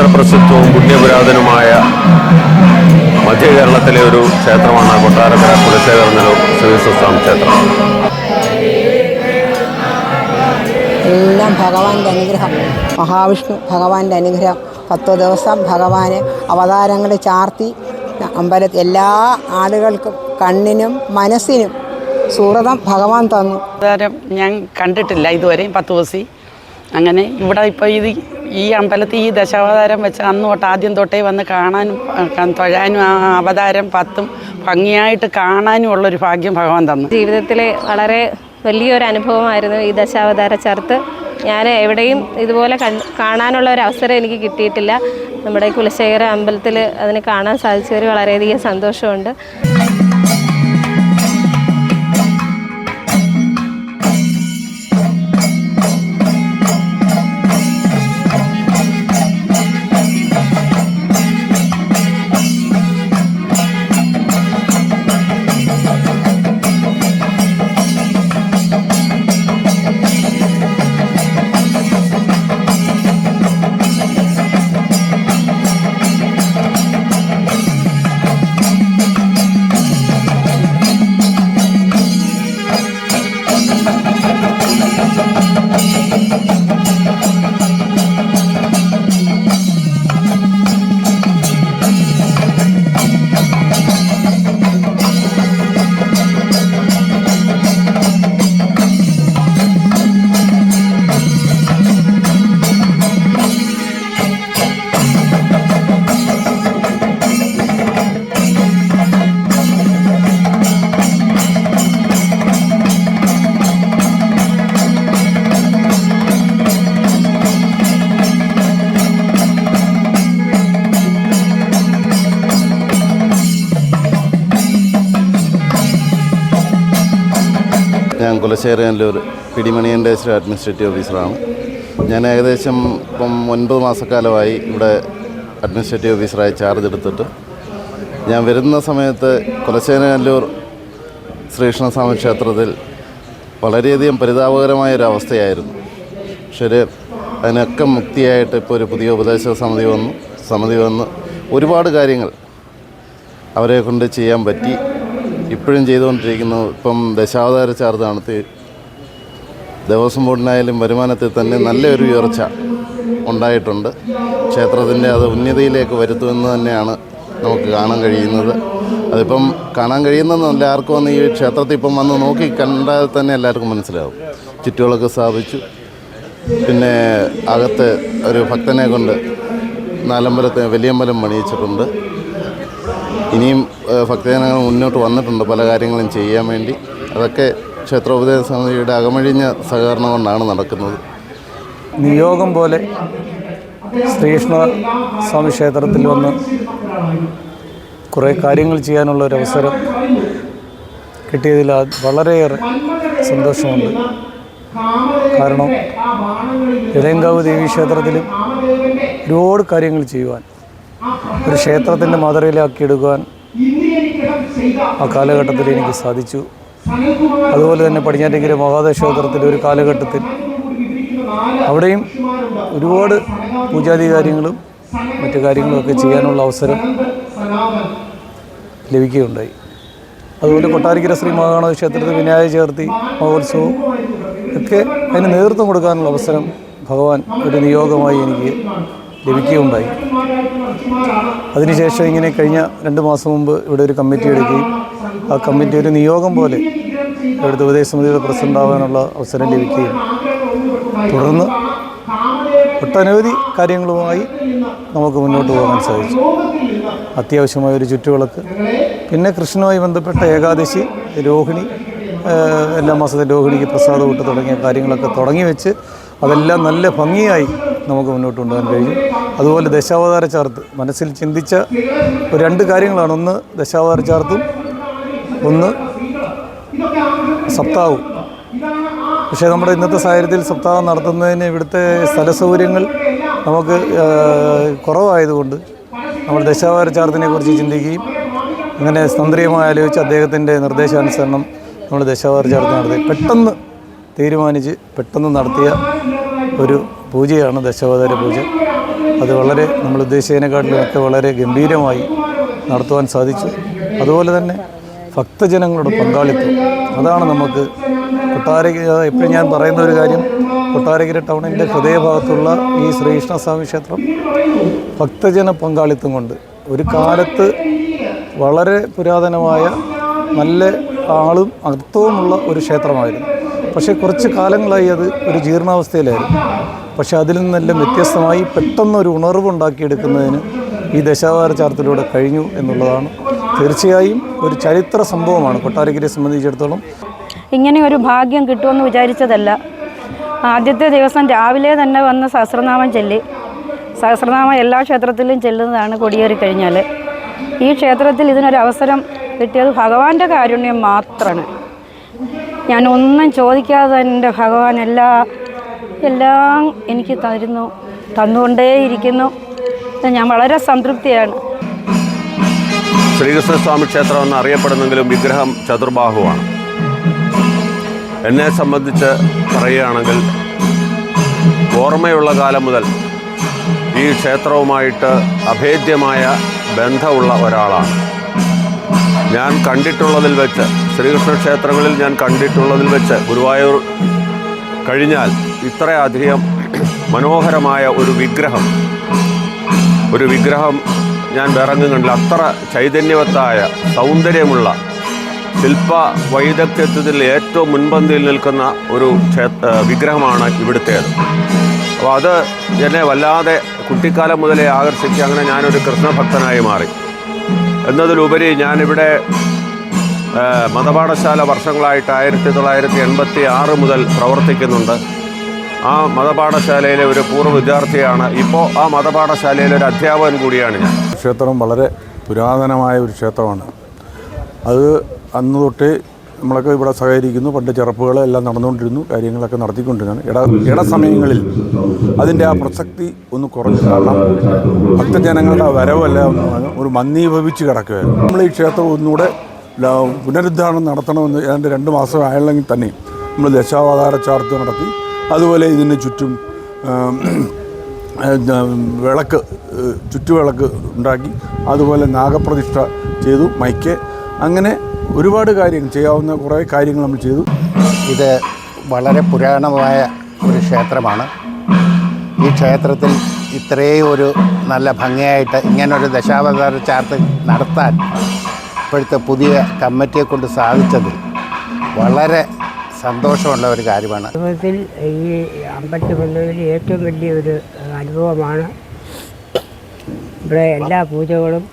ചരിത്രപ്രസിദ്ധവും പുണ്യപുരാതനുമായ മധ്യ കേരളത്തിലെ ഒരു ക്ഷേത്രമാണ് കൊട്ടാരക്കര കുലശേഖരനല്ലൂർ ശ്രീസ്വാമി ക്ഷേത്രം. എല്ലാം ഭഗവാന്റെ അനുഗ്രഹം. മഹാവിഷ്ണു ഭഗവാന്റെ അനുഗ്രഹം. പത്ത് ദിവസം ഭഗവാന് അവതാരങ്ങൾ ചാർത്തി അമ്പലത്തിൽ എല്ലാ ആളുകൾക്കും കണ്ണിനും മനസ്സിനും സുഹൃതം ഭഗവാൻ തന്നു. അവതാരം ഞാൻ കണ്ടിട്ടില്ല ഇതുവരെയും പത്ത് ദിവസം. അങ്ങനെ ഇവിടെ ഇപ്പോൾ ഇത് ഈ അമ്പലത്തിൽ ഈ ദശാവതാരം വെച്ച് അന്ന് തൊട്ട് ആദ്യം തൊട്ടേ വന്ന് കാണാനും തൊഴാനും ആ അവതാരം പത്തും ഭംഗിയായിട്ട് കാണാനും ഉള്ളൊരു ഭാഗ്യം ഭഗവാൻ തന്നു. ജീവിതത്തിലെ വളരെ വലിയൊരു അനുഭവമായിരുന്നു ഈ ദശാവതാര ചർത്ത്. ഞാൻ എവിടെയും ഇതുപോലെ കാണാനുള്ള ഒരു അവസരം എനിക്ക് കിട്ടിയിട്ടില്ല. നമ്മുടെ കുലശേഖര അമ്പലത്തിൽ അതിനെ കാണാൻ സാധിച്ചതിൽ വളരെയധികം സന്തോഷമുണ്ട്. ഞാൻ കുലശേഖരനിലൂർ പിടിമണിയൻഡേശ്വര അഡ്മിനിസ്ട്രേറ്റീവ് ഓഫീസറാണ് ഞാൻ ഏകദേശം ഇപ്പം ഒൻപത് മാസക്കാലമായി ഇവിടെ അഡ്മിനിസ്ട്രേറ്റീവ് ഓഫീസറായി ചാർജ് എടുത്തിട്ട് ഞാൻ വരുന്ന സമയത്ത് കുലശേഖരനല്ലൂർ ശ്രീകൃഷ്ണസ്വാമി ക്ഷേത്രത്തിൽ വളരെയധികം പരിതാപകരമായ ഒരു അവസ്ഥയായിരുന്നു. പക്ഷേ അതിനൊക്കെ മുക്തിയായിട്ട് ഇപ്പോൾ ഒരു പുതിയ ഉപദേശ സമിതി വന്നു. സമിതി വന്ന് ഒരുപാട് കാര്യങ്ങൾ അവരെ കൊണ്ട് ചെയ്യാൻ പറ്റി. ഇപ്പോഴും ചെയ്തുകൊണ്ടിരിക്കുന്നു. ഇപ്പം ദശാവതാര ചാർജ് നടത്തി ദേവസ്വം ബോർഡിനായാലും വരുമാനത്തിൽ തന്നെ നല്ലൊരു ഉയർച്ച ഉണ്ടായിട്ടുണ്ട്. ക്ഷേത്രത്തിന്റെ അത് ഉന്നതിയിലേക്ക് വരുത്തുമെന്ന് തന്നെയാണ് നമുക്ക് കാണാൻ കഴിയുന്നത്. അതിപ്പം കാണാൻ കഴിയുന്നതെന്നല്ല ആർക്കും വന്ന് ഈ ക്ഷേത്രത്തിൽ ഇപ്പം വന്ന് നോക്കി കണ്ടാൽ തന്നെ എല്ലാവർക്കും മനസ്സിലാവും. ചുറ്റുകളൊക്കെ സ്ഥാപിച്ചു. പിന്നെ അകത്ത് ഒരു ഭക്തനെ കൊണ്ട് നാലമ്പലത്തെ വലിയമ്പലം പണിയിച്ചിട്ടുണ്ട്. ഇനിയും ഭക്തജനങ്ങൾ മുന്നോട്ട് വന്നിട്ടുണ്ട് പല കാര്യങ്ങളും ചെയ്യാൻ വേണ്ടി. അതൊക്കെ ക്ഷേത്രോപദേശ സമിതിയുടെ അകമഴിഞ്ഞ സഹകരണം കൊണ്ടാണ് നടക്കുന്നത്. നിയോഗം പോലെ ശ്രീകൃഷ്ണ സ്വാമി ക്ഷേത്രത്തിൽ വന്ന് കുറേ കാര്യങ്ങൾ ചെയ്യാനുള്ള ഒരു അവസരം കിട്ടിയതിൽ വളരെയേറെ സന്തോഷമുണ്ട്. കാരണം ഇരങ്കാവ് ദേവി ക്ഷേത്രത്തിലും ഒരുപാട് കാര്യങ്ങൾ ചെയ്യുവാൻ ഒരു ക്ഷേത്രത്തിന്റെ മാതൃകയിലാക്കി എടുക്കുവാൻ ആ കാലഘട്ടത്തിൽ എനിക്ക് സാധിച്ചു. അതുപോലെ തന്നെ പടിഞ്ഞാറ്റെങ്കിലും മഹാദേവ ക്ഷേത്രത്തിലെ ഒരു കാലഘട്ടത്തിൽ അവിടെയും ഒരുപാട് പൂജാതി കാര്യങ്ങളും മറ്റു കാര്യങ്ങളൊക്കെ ചെയ്യാനുള്ള അവസരം ലഭിക്കുകയുണ്ടായി. അതുപോലെ കൊട്ടാരിക്കര ശ്രീ മഹാഗണപതി ക്ഷേത്രത്തിൽ വിനായക ചേർത്തി മഹോത്സവം ഒക്കെ അതിന് നേതൃത്വം കൊടുക്കാനുള്ള അവസരം ഭഗവാൻ ഒരു നിയോഗമായി എനിക്ക് ലഭിക്കുകയുണ്ടായി. അതിനുശേഷം ഇങ്ങനെ കഴിഞ്ഞ രണ്ട് മാസം മുമ്പ് ഇവിടെ ഒരു കമ്മിറ്റി എടുക്കുകയും ആ കമ്മിറ്റി ഒരു നിയോഗം പോലെ ഇവിടുത്തെ ഉപദേശ സമിതിയുടെ പ്രസിഡന്റ് ആവാനുള്ള അവസരം ലഭിക്കുകയും തുടർന്ന് ഒട്ടനവധി കാര്യങ്ങളുമായി നമുക്ക് മുന്നോട്ട് പോകാൻ സാധിച്ചു. അത്യാവശ്യമായ ഒരു ചുറ്റുവിളക്ക് പിന്നെ കൃഷ്ണനുമായി ബന്ധപ്പെട്ട ഏകാദശി രോഹിണി എല്ലാ മാസത്തെ രോഹിണിക്ക് പ്രസാദം വിട്ട് തുടങ്ങിയ കാര്യങ്ങളൊക്കെ തുടങ്ങി വെച്ച് അതെല്ലാം നല്ല ഭംഗിയായി നമുക്ക് മുന്നോട്ട് കൊണ്ടുപോകാൻ കഴിഞ്ഞു. അതുപോലെ ദശാവതാര ചാർത്ത്. മനസ്സിൽ ചിന്തിച്ച രണ്ട് കാര്യങ്ങളാണ്. ഒന്ന് ദശാവതാര ചാർത്തും ഒന്ന് സപ്താവും പക്ഷേ നമ്മുടെ ഇന്നത്തെ സാഹചര്യത്തിൽ സപ്താഹം നടത്തുന്നതിന് ഇവിടുത്തെ സ്ഥല സൗകര്യങ്ങൾ നമുക്ക് കുറവായതുകൊണ്ട് നമ്മൾ ദശാവതാര ചാർത്തിനെ കുറിച്ച് ചിന്തിക്കുകയും അങ്ങനെ തന്ത്രിയുമായി ആലോചിച്ച് അദ്ദേഹത്തിന്റെ നിർദ്ദേശാനുസരണം നമ്മൾ ദശാവതാര ചാർത്ത് നടത്തി. പെട്ടെന്ന് തീരുമാനിച്ച് പെട്ടെന്ന് നടത്തിയ ഒരു പൂജയാണ് ദശാവതാര പൂജ. അത് വളരെ നമ്മൾ ഉദ്ദേശിച്ചതിനെക്കാട്ടിലുമൊക്കെ വളരെ ഗംഭീരമായി നടത്തുവാൻ സാധിച്ചു. അതുപോലെ തന്നെ ഭക്തജനങ്ങളുടെ പങ്കാളിത്തം. അതാണ് നമുക്ക് കൊട്ടാരക്കര എപ്പോഴും ഞാൻ പറയുന്ന ഒരു കാര്യം. കൊട്ടാരക്കര ടൗണിന്റെ ഹൃദയഭാഗത്തുള്ള ഈ ശ്രീകൃഷ്ണസ്വാമി ക്ഷേത്രം ഭക്തജന പങ്കാളിത്തം കൊണ്ട് ഒരു കാലത്ത് വളരെ പുരാതനമായ നല്ല ആളും അർത്ഥവുമുള്ള ഒരു ക്ഷേത്രമായിരുന്നു. പക്ഷേ കുറച്ച് കാലങ്ങളായി അത് ഒരു ജീർണാവസ്ഥയിലായിരുന്നു. പക്ഷേ അതിൽ നിന്നെല്ലാം വ്യത്യസ്തമായി പെട്ടെന്നൊരു ഉണർവ് ഉണ്ടാക്കിയെടുക്കുന്നതിന് ഈ ദശാവതാര ചാർത്തിലൂടെ കഴിഞ്ഞു എന്നുള്ളതാണ്. തീർച്ചയായും ഒരു ചരിത്ര സംഭവമാണ്. കൊട്ടാരക്കരയെ സംബന്ധിച്ചിടത്തോളം ഇങ്ങനെ ഒരു ഭാഗ്യം കിട്ടുമെന്ന് വിചാരിച്ചതല്ല. ആദ്യത്തെ ദിവസം രാവിലെ തന്നെ വന്ന് സഹസ്രനാമം ചൊല്ലി. സഹസ്രനാമം എല്ലാ ക്ഷേത്രത്തിലും ചെല്ലുന്നതാണ് കൊടിയേറി കഴിഞ്ഞാൽ. ഈ ക്ഷേത്രത്തിൽ ഇതിനൊരു അവസരം കിട്ടിയത് ഭഗവാന്റെ കാരുണ്യം മാത്രമാണ്. ഞാൻ ഒന്നും ചോദിക്കാതെ എന്റെ ഭഗവാൻ എല്ലാ എല്ലാം എനിക്ക് തരുന്നു തന്നുകൊണ്ടേയിരിക്കുന്നു. ഞാൻ വളരെ സംതൃപ്തിയാണ്. ശ്രീകൃഷ്ണസ്വാമി ക്ഷേത്രം എന്ന് അറിയപ്പെടുന്നെങ്കിലും വിഗ്രഹം ചതുർബാഹുവാണ്. എന്നെ സംബന്ധിച്ച് പറയുകയാണെങ്കിൽ ഓർമ്മയുള്ള കാലം മുതൽ ഈ ക്ഷേത്രവുമായിട്ട് അഭേദ്യമായ ബന്ധമുള്ള ഒരാളാണ്. ഞാൻ കണ്ടിട്ടുള്ളതിൽ വെച്ച് ശ്രീകൃഷ്ണ ക്ഷേത്രങ്ങളിൽ ഞാൻ കണ്ടിട്ടുള്ളതിൽ വെച്ച് ഗുരുവായൂർ കഴിഞ്ഞാൽ ഇത്രയധികം മനോഹരമായ ഒരു വിഗ്രഹം. ഒരു വിഗ്രഹം ഞാൻ വേറെങ്ങും അത്ര ചൈതന്യവത്തായ സൗന്ദര്യമുള്ള ശില്പ വൈദഗ്ധ്യത്തിൽ ഏറ്റവും മുൻപന്തിയിൽ നിൽക്കുന്ന ഒരു വിഗ്രഹമാണ് ഇവിടുത്തേത്. അപ്പോൾ അത് എന്നെ വല്ലാതെ കുട്ടിക്കാലം മുതലേ ആകർഷിച്ച് അങ്ങനെ ഞാനൊരു കൃഷ്ണഭക്തനായി മാറി. എന്നതിലുപരി ഞാനിവിടെ മതപാഠശാല വർഷങ്ങളായിട്ട് ആയിരത്തി തൊള്ളായിരത്തി എൺപത്തി ആറ് മുതൽ പ്രവർത്തിക്കുന്നുണ്ട്. ആ മതപാഠശാലയിലെ ഒരു പൂർവ വിദ്യാർത്ഥിയാണ്. ഇപ്പോൾ ആ മതപാഠശാലയിലെ ഒരു അധ്യാപകൻ കൂടിയാണ് ഞാൻ. ക്ഷേത്രം വളരെ പുരാതനമായ ഒരു ക്ഷേത്രമാണ്. അത് അന്ന് തൊട്ടേ നമ്മളൊക്കെ ഇവിടെ സഹകരിക്കുന്നു. പണ്ട് ചെറുപ്പുകളെല്ലാം നടന്നുകൊണ്ടിരുന്നു. കാര്യങ്ങളൊക്കെ നടത്തിക്കൊണ്ടിരുന്നു ഇട ഇടസമയങ്ങളിൽ അതിന്റെ ആ പ്രസക്തി ഒന്ന് കുറഞ്ഞു. കാരണം ഭക്തജനങ്ങളുടെ വരവല്ല ഒരു മന്ദീഭവിച്ച് കിടക്കുകയായിരുന്നു. നമ്മൾ ഈ ക്ഷേത്രം ഒന്നുകൂടെ പുനരുദ്ധാരണം നടത്തണമെന്ന് ഏതാണ്ട് രണ്ട് മാസം ആയില്ലെങ്കിൽ തന്നെ നമ്മൾ ദശാവതാര ചാർത്ത് നടത്തി. അതുപോലെ ഇതിന് ചുറ്റും വിളക്ക് ചുറ്റുവിളക്ക് ഉണ്ടാക്കി അതുപോലെ നാഗപ്രതിഷ്ഠ ചെയ്തു മൈക്ക്. അങ്ങനെ ഒരുപാട് കാര്യങ്ങൾ ചെയ്യാവുന്ന കുറേ കാര്യങ്ങൾ നമ്മൾ ചെയ്തു. ഇത് വളരെ പുരാണമായ ഒരു ക്ഷേത്രമാണ്. ഈ ക്ഷേത്രത്തിൽ ഇത്രയും ഒരു നല്ല ഭംഗിയായിട്ട് ഇങ്ങനൊരു ദശാവതാര ചാർത്ത് നടത്താൻ ഇപ്പോഴത്തെ പുതിയ കമ്മിറ്റിയെ കൊണ്ട് സാധിച്ചത് വളരെ സന്തോഷമുള്ള ഒരു കാര്യമാണ്. ജീവിതത്തിൽ ഈ അമ്പലത്തിൽ വന്നതിൽ ഏറ്റവും വലിയൊരു അനുഭവമാണ്. ഇവിടെ എല്ലാ പൂജകളും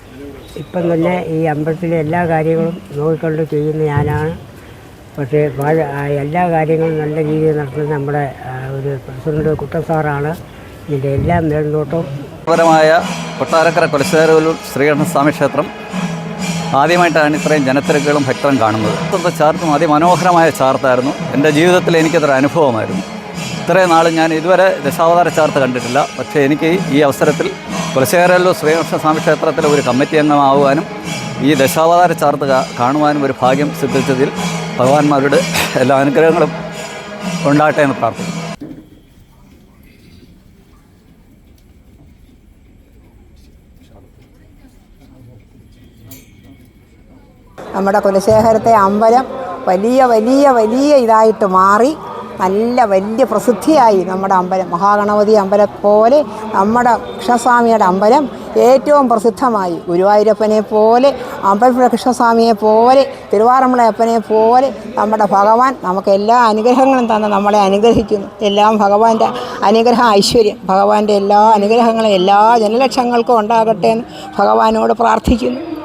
ഇപ്പം തന്നെ ഈ അമ്പലത്തിലെ എല്ലാ കാര്യങ്ങളും നോക്കിക്കൊണ്ട് ചെയ്യുന്ന ഞാനാണ്. പക്ഷേ എല്ലാ കാര്യങ്ങളും നല്ല രീതിയിൽ നടത്തുന്നത് നമ്മുടെ ഒരു പ്രസിഡന്റ് കുട്ടസാറാണ് ഇതിന്റെ എല്ലാ മേൽനോട്ടവും പരമായ കൊട്ടാരക്കര കുലശേഖരൂർ ശ്രീകൃഷ്ണസ്വാമി ക്ഷേത്രം ആദ്യമായിട്ടാണ് ഇത്രയും ജനത്തിരക്കുകളും ഭക്തരും കാണുന്നത്. ഇപ്പോഴത്തെ ചാർത്തും അതിമനോഹരമായ ചാർത്തായിരുന്നു എന്റെ ജീവിതത്തിൽ എനിക്കതൊരു അനുഭവമായിരുന്നു. ഇത്രയും നാൾ ഞാൻ ഇതുവരെ ദശാവതാര ചാർത്ത് കണ്ടിട്ടില്ല. പക്ഷേ എനിക്ക് ഈ അവസരത്തിൽ തുളസികാരല്ലോ ശ്രീകൃഷ്ണ സ്വാമി ക്ഷേത്രത്തിലെ ഒരു കമ്മിറ്റി അംഗമാവാനും ഈ ദശാവതാര ചാർത്ത് കാണുവാനും ഒരു ഭാഗ്യം സിദ്ധിച്ചതിൽ ഭഗവാന്മാരുടെ എല്ലാ അനുഗ്രഹങ്ങളും ഉണ്ടാകട്ടെ എന്ന് പ്രാർത്ഥിക്കുന്നു. നമ്മുടെ കുലശേഖരത്തെ അമ്പലം വലിയ വലിയ വലിയ ഇതായിട്ട് മാറി നല്ല വലിയ പ്രസിദ്ധിയായി നമ്മുടെ അമ്പലം. മഹാഗണപതി അമ്പലം പോലെ നമ്മുടെ കൃഷ്ണസ്വാമിയുടെ അമ്പലം ഏറ്റവും പ്രസിദ്ധമായി ഗുരുവായൂരപ്പനെ പോലെ അമ്പലപ്രകൃഷ്ണസ്വാമിയെ പോലെ തിരുവാറമ്മളയപ്പനെ പോലെ നമ്മുടെ ഭഗവാൻ നമുക്ക് എല്ലാ അനുഗ്രഹങ്ങളും തന്ന് നമ്മളെ അനുഗ്രഹിക്കുന്നു. എല്ലാം ഭഗവാന്റെ അനുഗ്രഹ ഐശ്വര്യം ഭഗവാന്റെ എല്ലാ അനുഗ്രഹങ്ങളും എല്ലാ ജനലക്ഷങ്ങൾക്കും ഉണ്ടാകട്ടെ എന്ന് ഭഗവാനോട് പ്രാർത്ഥിക്കുന്നു.